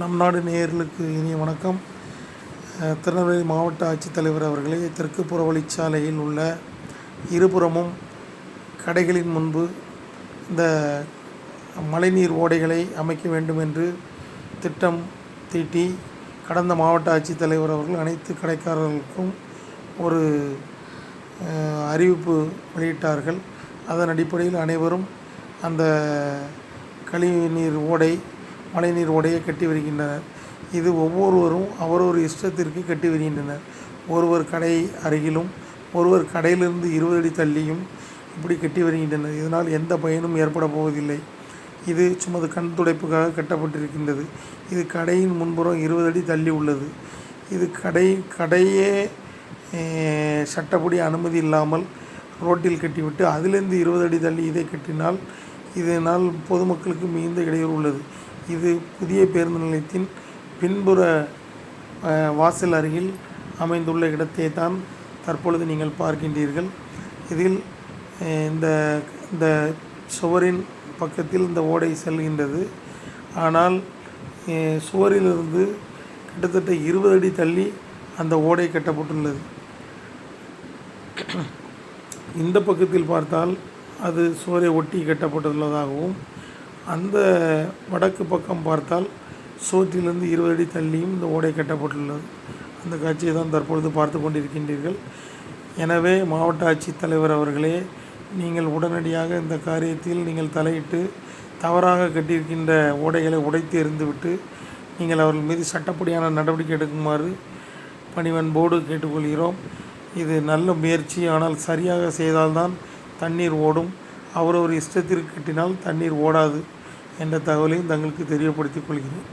நம் நாடு நேயர்களுக்கு இனிய வணக்கம். திருநெல்வேலி மாவட்ட ஆட்சித்தலைவர் அவர்களே தெற்கு புறவழிச்சாலையில் உள்ள இருபுறமும் கடைகளின் முன்பு இந்த மழைநீர் ஓடைகளை அமைக்க வேண்டும் என்று திட்டம் தீட்டி கடந்த மாவட்ட ஆட்சித்தலைவர் அவர்கள் அனைத்து கடைக்காரர்களுக்கும் ஒரு அறிவிப்பு வெளியிட்டார்கள். அதன் அடிப்படையில் அனைவரும் அந்த கழிவுநீர் ஓடை மழைநீர் உடையை கட்டி வருகின்றனர். இது ஒவ்வொருவரும் அவரவர் இஷ்டத்திற்கு கட்டி வருகின்றனர். ஒருவர் கடை அருகிலும் ஒருவர் கடையிலிருந்து இருபது அடி தள்ளியும் இப்படி கட்டி வருகின்றனர். இதனால் எந்த பயனும் ஏற்பட போவதில்லை. இது சுமது கண் துடைப்புக்காக கட்டப்பட்டிருக்கின்றது. இது கடையின் முன்புறம் இருபது அடி தள்ளி உள்ளது. இது கடை கடையே சட்டப்படி அனுமதி இல்லாமல் ரோட்டில் கட்டிவிட்டு அதிலிருந்து இருபது அடி தள்ளி இதை கட்டினால் இதனால் பொதுமக்களுக்கு மிகுந்த இடையூறு உள்ளது. இது புதிய பேருந்து நிலையத்தின் பின்புற வாசல் அருகில் அமைந்துள்ள இடத்தை தான் தற்பொழுது நீங்கள் பார்க்கின்றீர்கள். இதில் இந்த இந்த சுவரின் பக்கத்தில் இந்த ஓடை செல்கின்றது. ஆனால் சுவரிலிருந்து கிட்டத்தட்ட இருபது அடி தள்ளி அந்த ஓடை கட்டப்பட்டுள்ளது. இந்த பக்கத்தில் பார்த்தால் அது சுவரை ஒட்டி கட்டப்பட்டுள்ளதாகவும் அந்த வடக்கு பக்கம் பார்த்தால் சோற்றிலிருந்து இருபது அடி தள்ளியும் இந்த ஓடை கட்டப்பட்டுள்ளது. அந்த காட்சியை தான் தற்பொழுது பார்த்து கொண்டிருக்கின்றீர்கள். எனவே மாவட்ட ஆட்சித்தலைவர் அவர்களே நீங்கள் உடனடியாக இந்த காரியத்தில் நீங்கள் தலையிட்டு தவறாக கட்டியிருக்கின்ற ஓடைகளை உடைத்து எறிந்துவிட்டு நீங்கள் அவர்கள் மீது சட்டப்படியான நடவடிக்கை எடுக்குமாறு பணிவன்போடு கேட்டுக்கொள்கிறோம். இது நல்ல முயற்சி. ஆனால் சரியாக செய்தால்தான் தண்ணீர் ஓடும். அவரவர் இஷ்டத்திற்கு கட்டினால் தண்ணீர் ஓடாது என்ற தகவலையும் தங்களுக்கு தெரியப்படுத்திக் கொள்கிறேன்.